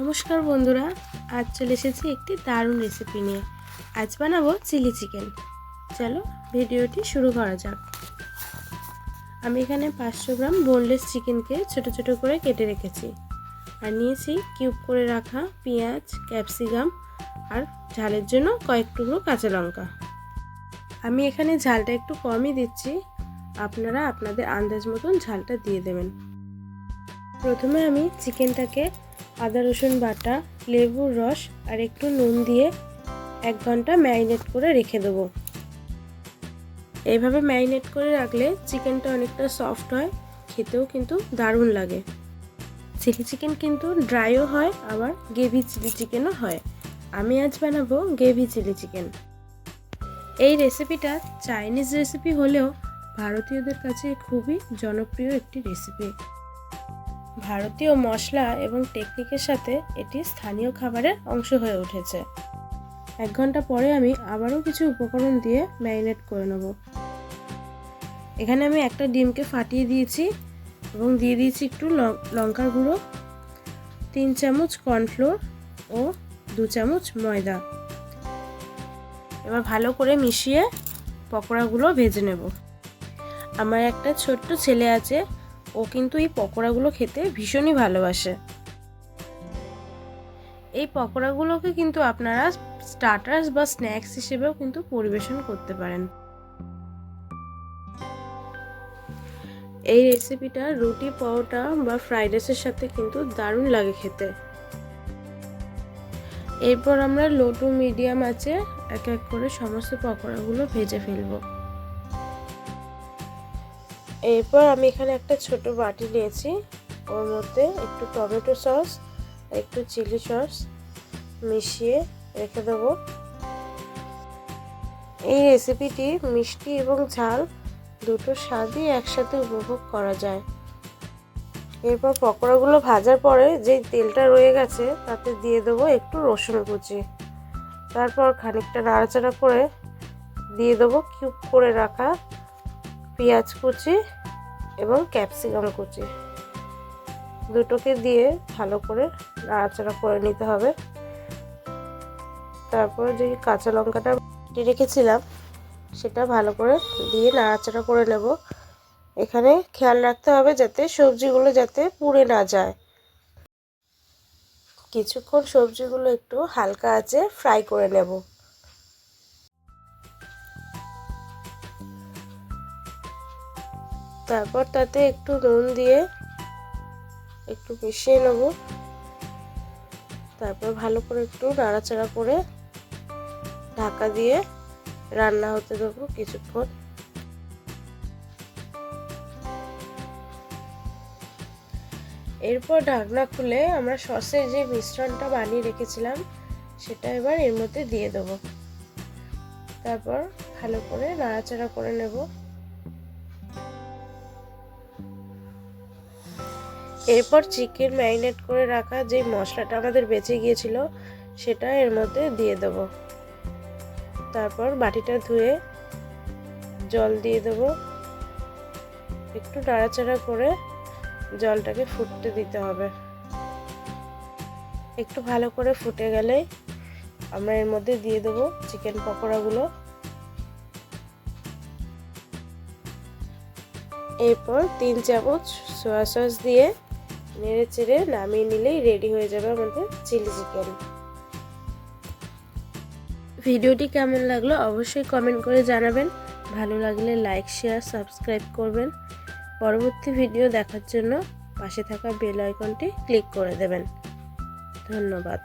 নমস্কার বন্ধুরা, আজ চলে এসেছি একটি দারুণ রেসিপি নিয়ে। আজ বানাবো চিলি চিকেন চলো ভিডিওটি শুরু করা যাক। আমি এখানে পাঁচশো গ্রাম বোনলেস চিকেনকে ছোট ছোট করে কেটে রেখেছি। আর নিয়েছি কিউব করে রাখা পেঁয়াজ ক্যাপসিকাম আর ঝালের জন্য কয়েক টুকরো কাঁচা লঙ্কা। আমি এখানে ঝালটা একটু কমই দিচ্ছি। আপনারা আপনাদের আন্দাজ মতন ঝালটা দিয়ে দেবেন। প্রথমে আমি চিকেনটাকে আদা রসুন বাটা, লেবুর রস আর একটু নুন দিয়ে এক ঘণ্টা ম্যারিনেট করে রেখে দেবো। এইভাবে ম্যারিনেট করে রাখলে চিকেনটা অনেকটা সফট হয়, খেতেও কিন্তু দারুণ লাগে। চিলি চিকেন কিন্তু ড্রাইও হয়, আবার গ্রেভি চিলি চিকেনও হয়। আমি আজ বানাবো গ্রেভি চিলি চিকেন। এই রেসিপিটা চাইনিজ রেসিপি হলেও ভারতীয়দের কাছে খুবই জনপ্রিয় একটি রেসিপি। ভারতীয় মশলা এবং টেকনিকের সাথে এটি স্থানীয় খাবারের অংশ হয়ে উঠেছে। এক ঘণ্টা পরে আমি আবারও কিছু উপকরণ দিয়ে ম্যারিনেট করে নেব। এখানে আমি একটা ডিমকে ফাটিয়ে দিয়েছি এবং দিয়ে দিয়েছি একটু লঙ্কার গুঁড়ো, তিন চামচ কর্নফ্লোর ও দু চামচ ময়দা। এবার ভালো করে মিশিয়ে পকোড়াগুলো ভেজে নেব। আমার একটা ছোট্ট ছেলে আছে ও কিন্তু এই পকোড়াগুলো খেতে ভীষণই ভালোবাসে। এই পকোড়াগুলোকে কিন্তু আপনারা স্টার্টার্স বা স্ন্যাক্স হিসেবেও কিন্তু পরিবেশন করতে পারেন। এই রেসিপিটা রুটি, পরোটা বা ফ্রাইড রাইসের সাথে কিন্তু দারুণ লাগে খেতে। এরপর আমরা লো টু মিডিয়াম আছে এক এক করে সমস্ত পকোড়াগুলো ভেজে ফেলব। এরপর আমি এখানে একটা ছোট বাটি নিয়েছি। ওর মধ্যে একটু টমেটো সস, একটু চিলি সস মিশিয়ে রেখে দেবো। এই রেসিপিটি মিষ্টি এবং ঝাল দুটো স্বাদই একসাথে উপভোগ করা যায়। এরপর পকোড়াগুলো ভাজার পরে যে তেলটা রয়ে গেছে, তাতে দিয়ে দেবো একটু রসুন কুচি। তারপর খানিকটা নাড়াচাড়া করে দিয়ে দেবো কিউব করে রাখা পেঁয়াজ কুচি এবং ক্যাপসিকাম কুচি। দুটোকে দিয়ে ভালো করে নাড়াচাড়া করে নিতে হবে। তারপর যে কাঁচা লঙ্কাটা রেখেছিলাম, সেটা ভালো করে দিয়ে নাড়াচাড়া করে নেব। এখানে খেয়াল রাখতে হবে যাতে সবজিগুলো যাতে পুড়ে না যায়। কিছুক্ষণ সবজিগুলো একটু হালকা আছে ফ্রাই করে নেব। তারপর তাতে একটু নুন দিয়ে একটু মিশিয়ে নেব। তারপর ভালো করে একটু নাড়াচাড়া করে ঢাকা দিয়ে রান্না হতে দেবো কিছুক্ষণ। এরপর ঢাকনা খুলে আমরা সসের যে মিশ্রণটা বানিয়ে রেখেছিলাম, সেটা এবার এর মধ্যে দিয়ে দেবো। তারপর ভালো করে নাড়াচাড়া করে নেব। এরপর চিকেন ম্যারিনেট করে রাখা যে মশলাটা আমাদের বেঁচে গিয়েছিল, সেটা এর মধ্যে দিয়ে দেবো। তারপর বাটিটা ধুয়ে জল দিয়ে দেবো। একটু নাড়াচাড়া করে জলটাকে ফুটতে দিতে হবে। একটু ভালো করে ফুটে গেলে আমরা এর মধ্যে দিয়ে দেবো চিকেন পকোড়াগুলো। এরপর তিন চামচ সোয়া সস দিয়ে নেড়ে চেড়ে নামিয়ে নিলেই রেডি হয়ে যাবে আমাদের চিলি চিকেন। ভিডিওটি কেমন লাগল অবশ্যই কমেন্ট করে জানাবেন। ভালো লাগলে লাইক, শেয়ার, সাবস্ক্রাইব করবেন। পরবর্তী ভিডিও দেখার জন্য পাশে থাকা বেল আইকনটি ক্লিক করে দেবেন। ধন্যবাদ।